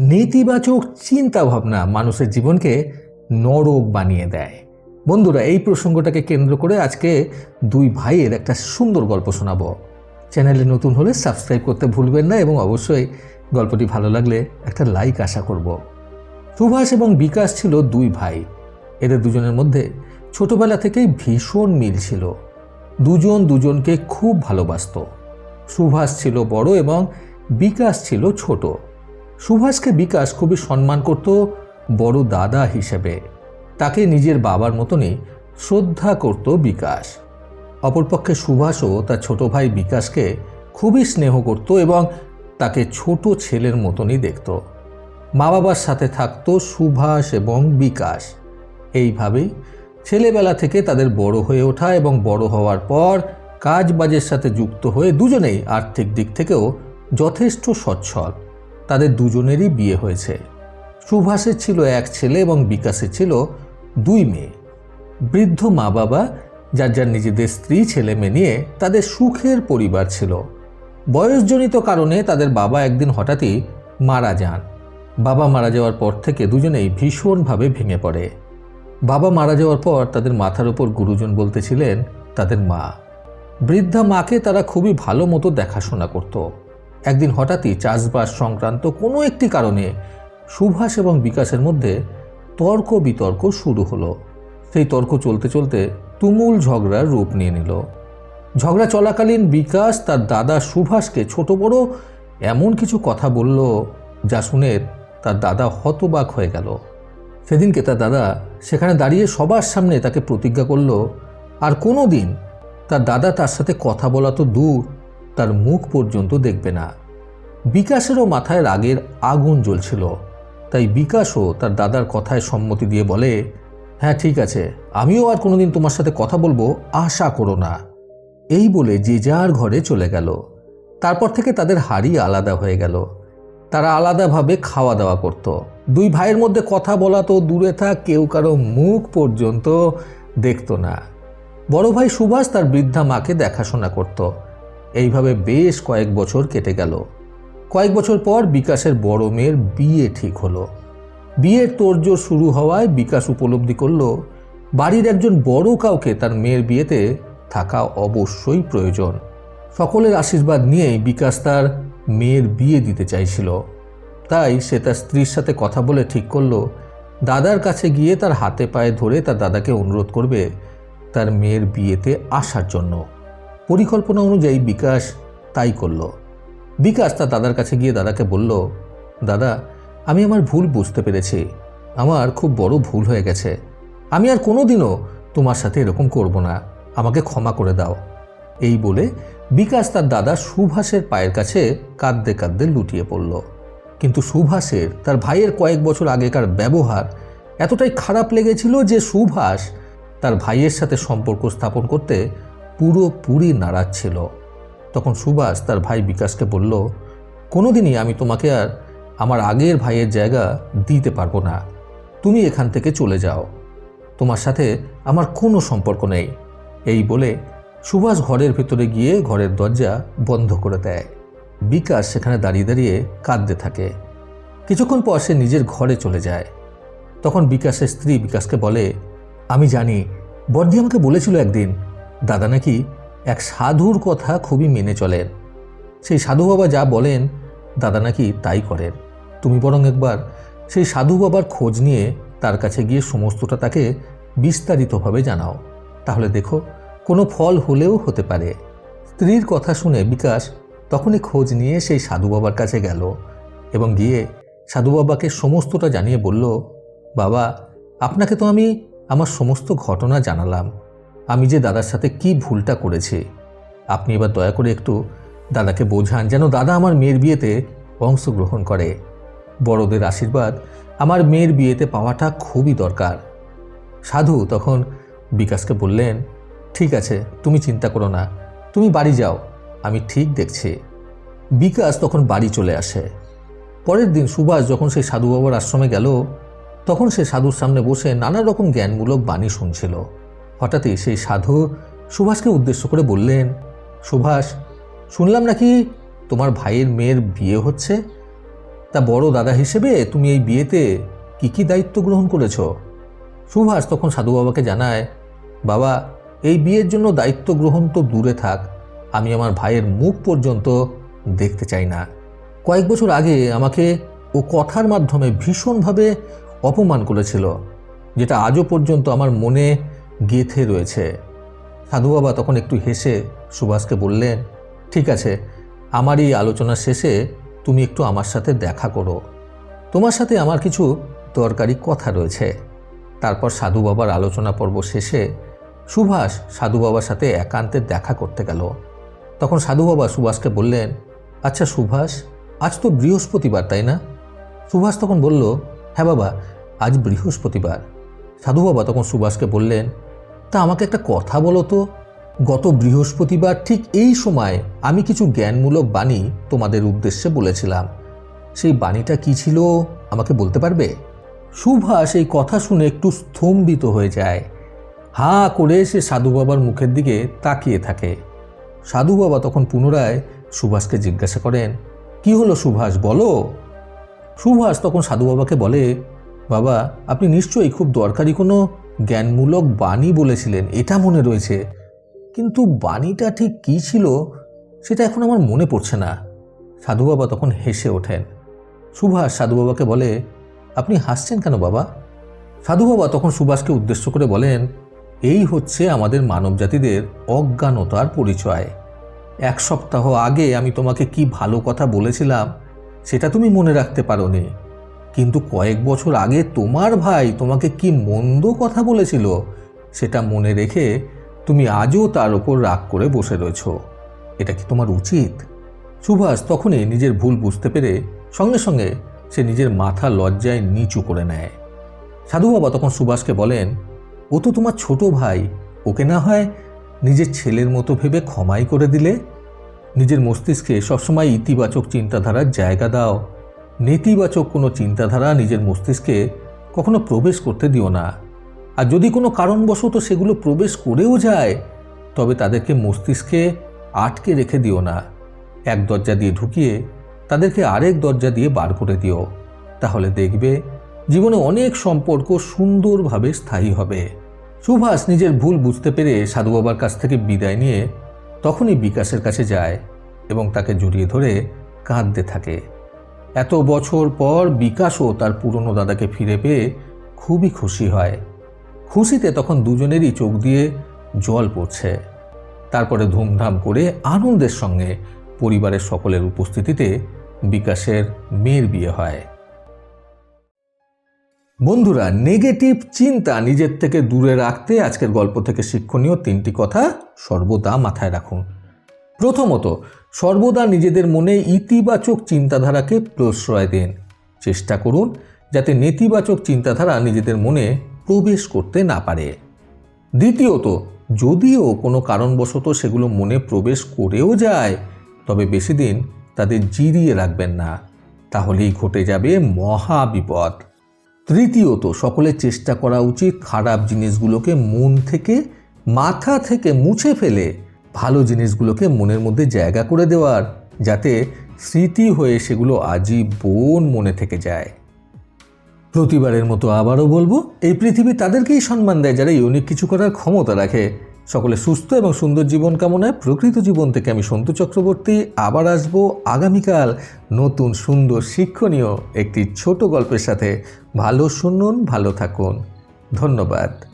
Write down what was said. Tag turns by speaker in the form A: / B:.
A: নেতিবাচক চিন্তা ভাবনা মানুষের জীবনকে নরক বানিয়ে দেয়। বন্ধুরা, এই প্রসঙ্গটাকে কেন্দ্র করে আজকে দুই ভাইয়ের একটা সুন্দর গল্প শোনাবো। চ্যানেলে নতুন হলে সাবস্ক্রাইব করতে ভুলবেন না এবং অবশ্যই গল্পটি ভালো লাগলে একটা লাইক আশা করব। সুভাষ এবং বিকাশ ছিল দুই ভাই। এদের দুজনের মধ্যে ছোটবেলা থেকেই ভীষণ মিল ছিল। দুজন দুজনকে খুব ভালোবাসত। সুভাষ ছিল বড় এবং বিকাশ ছিল ছোট। সুভাষকে বিকাশ খুবই সম্মান করত বড় দাদা হিসেবে। তাকে নিজের বাবার মতনই শ্রদ্ধা করত বিকাশ। অপরপক্ষে সুভাষও তার ছোট ভাই বিকাশকে খুবই স্নেহ করত এবং তাকে ছোট ছেলের মতনই দেখত। মা বাবার সাথে থাকত সুভাষ এবং বিকাশ। এইভাবেই ছেলেবেলা থেকে তাদের বড় হয়ে ওঠা এবং বড় হওয়ার পর কাজ বাজের সাথে যুক্ত হয়ে দুজনেই আর্থিক দিক থেকেও যথেষ্ট সচ্ছল। তাদের দুজনেরই বিয়ে হয়েছে। সুভাষের ছিল এক ছেলে এবং বিকাশের ছিল দুই মেয়ে। বৃদ্ধ মা বাবা যার যার নিজেদের স্ত্রী, ছেলে মেয়ে নিয়ে তাদের সুখের পরিবার ছিল। বয়সজনিত কারণে তাদের বাবা একদিন হঠাৎই মারা যান। বাবা মারা যাওয়ার পর থেকে দুজনেই ভীষণভাবে ভেঙে পড়ে। বাবা মারা যাওয়ার পর তাদের মাথার উপর গুরুজন বলতেছিলেন, তাদের মা। বৃদ্ধা মাকে তারা খুবই ভালো মতো দেখাশোনা করত। একদিন হঠাৎই চাষবাস সংক্রান্ত কোনো একটি কারণে সুভাষ এবং বিকাশের মধ্যে তর্ক বিতর্ক শুরু হলো। সেই তর্ক চলতে চলতে তুমুল ঝগড়ার রূপ নিয়ে নিল। ঝগড়া চলাকালীন বিকাশ তার দাদা সুভাষকে ছোট বড় এমন কিছু কথা বলল যা শুনে তার দাদা হতবাক হয়ে গেল। সেদিনকে তার দাদা সেখানে দাঁড়িয়ে সবার সামনে তাকে প্রতিজ্ঞা করল, আর কোনো দিন তার দাদা তার সাথে কথা বলা তো দূর তার মুখ পর্যন্ত দেখবে না। বিকাশেরও মাথায় রাগের আগুন জ্বলছিল। তাই বিকাশও তার দাদার কথায় সম্মতি দিয়ে বলে হ্যাঁ ঠিক আছে। আমিও আর কোনোদিন তোমার সাথে কথা বলব, আশা করো না। এই বলে যে যার ঘরে চলে গেল। তারপর থেকে তাদের হাড়ি আলাদা হয়ে গেল। তারা আলাদাভাবে খাওয়া দাওয়া করত। দুই ভাইয়ের মধ্যে কথা বলা তো দূরে থাক, কেউ কারও মুখ পর্যন্ত দেখত না। বড় ভাই সুভাষ তার বৃদ্ধা মাকে দেখাশোনা করত। এইভাবে বেশ কয়েক বছর কেটে গেল। কয়েক বছর পর বিকাশের বড় মেয়ের বিয়ে ঠিক হলো। বিয়ের তোড়জোড় শুরু হওয়ায় বিকাশ উপলব্ধি করল, বাড়ির একজন বড় কাউকে তার মেয়ের বিয়েতে থাকা অবশ্যই প্রয়োজন। সকলের আশীর্বাদ নিয়েই বিকাশ তার মেয়ের বিয়ে দিতে চাইছিল। তাই সে তার স্ত্রীর সাথে কথা বলে ঠিক করল, দাদার কাছে গিয়ে তার হাতে পায়ে ধরে তার দাদাকে অনুরোধ করবে তার মেয়ের বিয়েতে আসার জন্য। পরিকল্পনা অনুযায়ী বিকাশ তাই করল। বিকাশ তার দাদার কাছে গিয়ে দাদাকে বলল, দাদা, আমি আমার ভুল বুঝতে পেরেছি। আমার খুব বড় ভুল হয়ে গেছে। আমি আর কোনোদিনও তোমার সাথে এরকম করব না। আমাকে ক্ষমা করে দাও। এই বলে বিকাশ তার দাদা সুভাষের পায়ের কাছে কাঁদতে কাঁদতে লুটিয়ে পড়ল। কিন্তু সুভাষের তার ভাইয়ের কয়েক বছর আগেকার ব্যবহার এতটাই খারাপ লেগেছিল যে সুভাষ তার ভাইয়ের সাথে সম্পর্ক স্থাপন করতে পুরোপুরি নারাজ ছিল। তখন সুভাষ তার ভাই বিকাশকে বলল, কোনোদিনই আমি তোমাকে আর আমার আগের ভাইয়ের জায়গা দিতে পারব না। তুমি এখান থেকে চলে যাও। তোমার সাথে আমার কোনো সম্পর্ক নেই। এই বলে সুভাষ ঘরের ভেতরে গিয়ে ঘরের দরজা বন্ধ করে দেয়। বিকাশ সেখানে দাঁড়িয়ে দাঁড়িয়ে কাঁদতে থাকে। কিছুক্ষণ পর সে নিজের ঘরে চলে যায়। তখন বিকাশের স্ত্রী বিকাশকে বলে, আমি জানি বর্দি আমাকে বলেছিল একদিন দাদা নাকি এক সাধুর কথা খুবই মেনে চলেন। সেই সাধু বাবা যা বলেন, দাদা নাকি তাই করেন। তুমি বরং একবার সেই সাধু বাবার খোঁজ নিয়ে তার কাছে গিয়ে সমস্তটা তাকে বিস্তারিতভাবে জানাও। তাহলে দেখো, কোনো ফল হলেও হতে পারে। স্ত্রীর কথা শুনে বিকাশ তখনই খোঁজ নিয়ে সেই সাধু বাবার কাছে গেল এবং গিয়ে সাধু বাবাকে সমস্তটা জানিয়ে বলল, বাবা, আপনাকে তো আমি আমার সমস্ত ঘটনা জানালাম। আমি যে দাদার সাথে কি ভুলটা করেছি, আপনি এবার দয়া করে একটু দাদাকে বোঝান যেন দাদা আমার মেয়ের বিয়েতে অংশগ্রহণ করে। বড়দের আশীর্বাদ আমার মেয়ের বিয়েতে পাওয়াটা খুবই দরকার। সাধু তখন বিকাশকে বললেন, ঠিক আছে, তুমি চিন্তা করো না, তুমি বাড়ি যাও, আমি ঠিক দেখছি। বিকাশ তখন বাড়ি চলে আসে। পরের দিন সুভাষ যখন সেই সাধু বাবার আশ্রমে গেল, তখন সে সাধুর সামনে বসে নানা রকম জ্ঞানমূলক বাণী শুনছিল। হঠাৎই সেই সাধু সুভাষকে উদ্দেশ্য করে বললেন, সুভাষ, শুনলাম নাকি তোমার ভাইয়ের মেয়ের বিয়ে হচ্ছে? তা বড় দাদা হিসেবে তুমি এই বিয়েতে কি কি দায়িত্ব গ্রহণ করেছ? সুভাষ তখন সাধু বাবাকে জানায়, বাবা, এই বিয়ের জন্য দায়িত্ব গ্রহণ তো দূরে থাক। আমি আমার ভাইয়ের মুখ পর্যন্ত দেখতে চাই না। কয়েক বছর আগে আমাকে ও কথার মাধ্যমে ভীষণভাবে অপমান করেছিল, যেটা আজও পর্যন্ত আমার মনে গেঁথে রয়েছে। সাধু বাবা তখন একটু হেসে সুভাষকে বললেন, ঠিক আছে, আমার এই আলোচনা শেষে তুমি একটু আমার সাথে দেখা করো। তোমার সাথে আমার কিছু দরকারি কথা রয়েছে। তারপর সাধু বাবার আলোচনা পর্ব শেষে সুভাষ সাধু বাবার সাথে একান্তে দেখা করতে গেল। তখন সাধু বাবা সুভাষকে বললেন আচ্ছা সুভাষ, আজ তো বৃহস্পতিবার, তাই না? সুভাষ তখন বলল হ্যাঁ বাবা, আজ বৃহস্পতিবার। সাধু বাবা তখন সুভাষকে বললেন তা আমাকে একটা কথা বলো তো। গত বৃহস্পতিবার ঠিক এই সময় আমি কিছু জ্ঞানমূলক বাণী তোমাদের উদ্দেশ্যে বলেছিলাম। সেই বাণীটা কি ছিল, আমাকে বলতে পারবে? সুভাষ এই কথা শুনে একটু স্তম্ভিত হয়ে যায়। হা করে সে সাধু বাবার মুখের দিকে তাকিয়ে থাকে। সাধু বাবা তখন পুনরায় সুভাষকে জিজ্ঞাসা করেন, কি হলো সুভাষ, বলো? সুভাষ তখন সাধু বাবাকে বলে, বাবা, আপনি নিশ্চয়ই খুব দরকারি কোনো জ্ঞানমূলক বাণী বলেছিলেন, এটা মনে রয়েছে। কিন্তু বাণীটা ঠিক কী ছিল, সেটা এখন আমার মনে পড়ছে না। সাধু বাবা তখন হেসে ওঠেন। সুভাষ সাধু বাবাকে বলে, আপনি হাসছেন কেন বাবা? সাধু বাবা তখন সুভাষকে উদ্দেশ্য করে বলেন, এই হচ্ছে আমাদের মানবজাতিদের অজ্ঞানতার পরিচয়। এক সপ্তাহ আগে আমি তোমাকে কি ভালো কথা বলেছিলাম, সেটা তুমি মনে রাখতে পারোনি। কিন্তু কয়েক বছর আগে তোমার ভাই তোমাকে কি মন্দ কথা বলেছিল? সেটা মনে রেখে তুমি আজও তার ওপর রাগ করে বসে রয়েছ। এটা কি তোমার উচিত? সুভাষ তখনই নিজের ভুল বুঝতে পেরে সঙ্গে সঙ্গে সে নিজের মাথা লজ্জায় নিচু করে নেয়। সাধু বাবা তখন সুভাষকে বলেন, ও তো তোমার ছোট ভাই, ওকে না হয় নিজের ছেলের মতো ভেবে ক্ষমাই করে দিলে? নিজের মস্তিষ্কে সবসময় ইতিবাচক চিন্তাধারার জায়গা দাও নেতিবাচক কোনো চিন্তাধারা নিজের মস্তিষ্কে কখনো প্রবেশ করতে দিও না। আর যদি কোনো কারণবশত সেগুলো প্রবেশ করেও যায়, তবে তাদেরকে মস্তিষ্কে আটকে রেখে দিও না। এক দরজা দিয়ে ঢুকিয়ে তাদেরকে আরেক দরজা দিয়ে বার করে দিও। তাহলে দেখবে জীবনে অনেক সম্পর্ক সুন্দরভাবে স্থায়ী হবে। সুভাষ নিজের ভুল বুঝতে পেরে সাধু বাবার কাছ থেকে বিদায় নিয়ে তখনই বিকাশের কাছে যায় এবং তাকে জড়িয়ে ধরে কাঁদতে থাকে। এত বছর পর বিকাশও তার পুরনো দাদাকে ফিরে পেয়ে খুবই খুশি হয়। খুশিতে তখন দুজনেরই চোখ দিয়ে জল পড়ছে। তারপরে ধুমধাম করে আনন্দের সঙ্গে পরিবারের সকলের উপস্থিতিতে বিকাশের মেয়ের বিয়ে হয়। বন্ধুরা, নেগেটিভ চিন্তা নিজের থেকে দূরে রাখতে আজকের গল্প থেকে শিক্ষণীয় তিনটি কথা সর্বদা মাথায় রাখুন। প্রথমত, সর্বদা নিজেদের মনে ইতিবাচক চিন্তাধারাকে প্রশ্রয় দিন। চেষ্টা করুন যাতে নেতিবাচক চিন্তাধারা নিজেদের মনে প্রবেশ করতে না পারে। দ্বিতীয়ত, যদিও কোনো কারণবশত সেগুলো মনে প্রবেশ করেও যায়, তবে বেশি দিন তাদের জিরিয়ে রাখবেন না। তাহলেই ঘটে যাবে মহা বিপদ। তৃতীয়ত সকলের চেষ্টা করা উচিত খারাপ জিনিসগুলোকে মন থেকে, মাথা থেকে মুছে ফেলে ভালো জিনিসগুলোকে মনের মধ্যে জায়গা করে দেওয়ার, যাতে স্মৃতি হয়ে সেগুলো আজীবন মনে থেকে যায়। প্রতিবারের মতো আবারও বলব, এই পৃথিবী তাদেরকেই সম্মান দেয় যারা ইউনিক কিছু করার ক্ষমতা রাখে। সকলে সুস্থ এবং সুন্দর জীবন কামনায় প্রকৃত জীবন থেকে আমি সন্তু চক্রবর্তী, আবার আসব আগামীকাল নতুন সুন্দর শিক্ষণীয় একটি ছোট গল্পের সাথে। ভালো শুনুন, ভালো থাকুন। ধন্যবাদ।